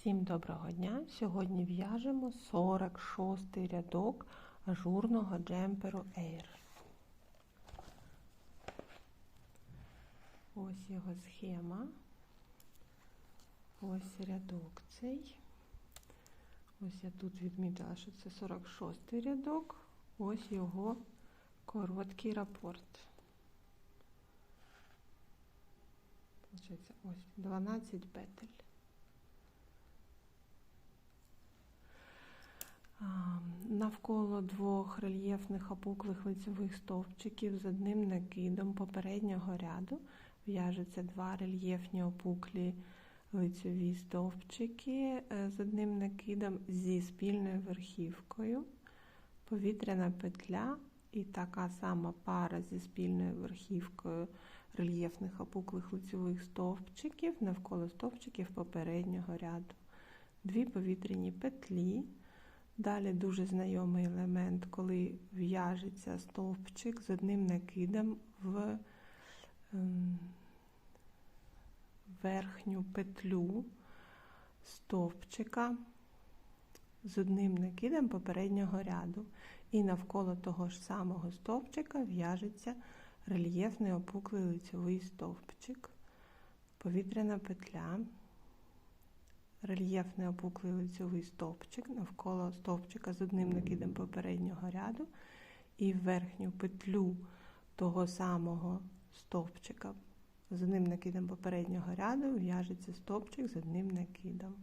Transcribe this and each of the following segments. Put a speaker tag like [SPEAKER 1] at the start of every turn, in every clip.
[SPEAKER 1] Всім доброго дня! Сьогодні в'яжемо 46 рядок ажурного джемперу Air. Ось його схема. Ось рядок цей. Ось я тут відмітила, що це 46 рядок. Ось його короткий рапорт. Ось 12 петель. Навколо двох рельєфних опуклих лицевих стовпчиків з одним накидом попереднього ряду в'яжуться два рельєфні опуклі лицеві стовпчики е, з одним накидом зі спільною верхівкою, повітряна петля і така сама пара зі спільною верхівкою рельєфних опуклих лицевих стовпчиків навколо стовпчиків попереднього ряду, дві повітряні петлі. Далі дуже знайомий елемент, коли в'яжеться стовпчик з одним накидом в ем, верхню петлю стовпчика з одним накидом попереднього ряду. І навколо того ж самого стовпчика в'яжеться рельєфний опуклий лицьовий стовпчик, повітряна петля рельєфний опуклий лицьовий стовпчик навколо стовпчика з одним накидом попереднього ряду, і верхню петлю того самого стовпчика з одним накидом попереднього ряду в'яжеться стовпчик з одним накидом.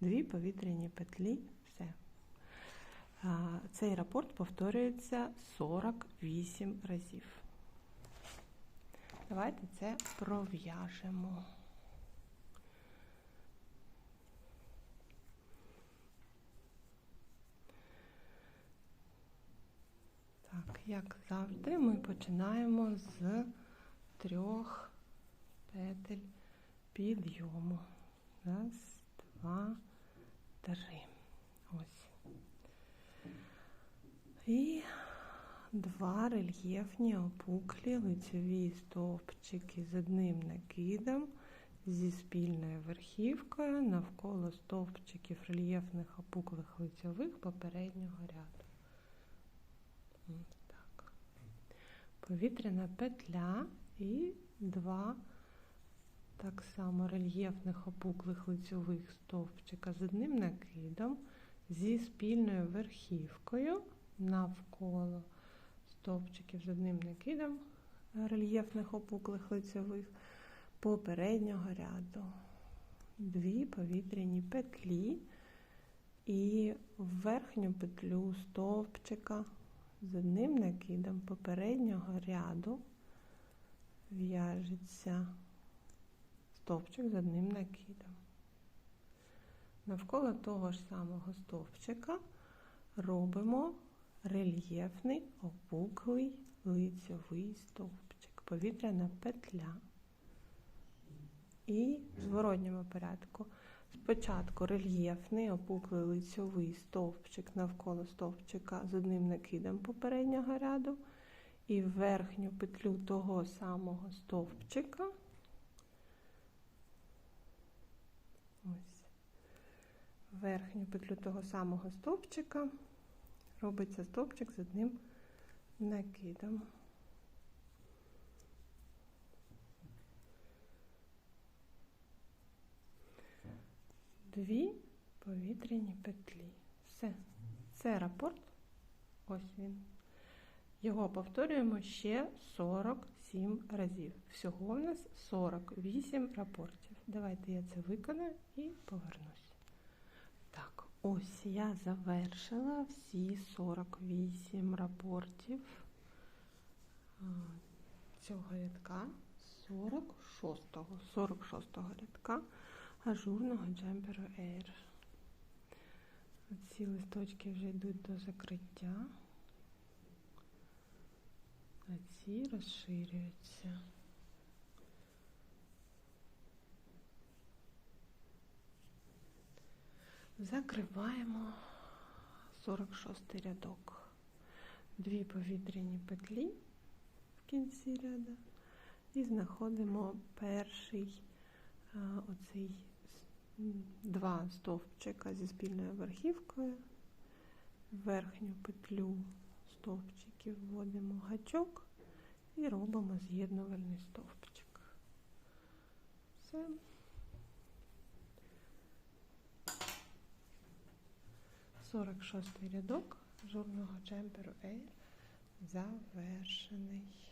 [SPEAKER 1] Дві повітряні петлі, все. Цей рапорт повторюється 48 разів. Давайте це пров'яжемо. Так, як завжди, ми починаємо з трьох петель підйому. Раз, два, три. Ось. І два рельєфні опуклі лицеві стовпчики з одним накидом зі спільною верхівкою навколо стовпчиків рельєфних опуклих лицьових попереднього ряду. Повітряна петля і два так само рельєфних опуклих лицьових стовпчика з одним накидом, зі спільною верхівкою навколо стовпчиків з одним накидом рельєфних опуклих лицьових попереднього ряду. Дві повітряні петлі і верхню петлю стовпчика з одним накидом попереднього ряду в'яжеться стовпчик з одним накидом. Навколо того ж самого стовпчика робимо рельєфний опуклий лицьовий стовпчик, повітряна петля. І в зворотньому порядку Спочатку рельєфний опуклий лицьовий стовпчик навколо стовпчика з одним накидом попереднього ряду, і верхню петлю того самого стовпчика. Ось, верхню петлю того самого стовпчика робиться стовпчик з одним накидом. Дві повітряні петлі. Все. Це рапорт. Ось він. Його повторюємо ще 47 разів. Всього в нас 48 рапортів. Давайте я це виконаю і повернусь. Так, ось я завершила всі 48 рапортів цього рядка 46-го 46-го рядка ажурного джемперу Air. Ці листочки вже йдуть до закриття, а ці розширюються. Закриваємо 46 рядок, дві повітряні петлі в кінці ряду і знаходимо перший оцей два стовпчика зі спільною верхівкою. Верхню петлю стовпчиків вводимо гачок і робимо з'єднувальний стовпчик. Все. Сорок шостий рядок журного джемперу Air завершений.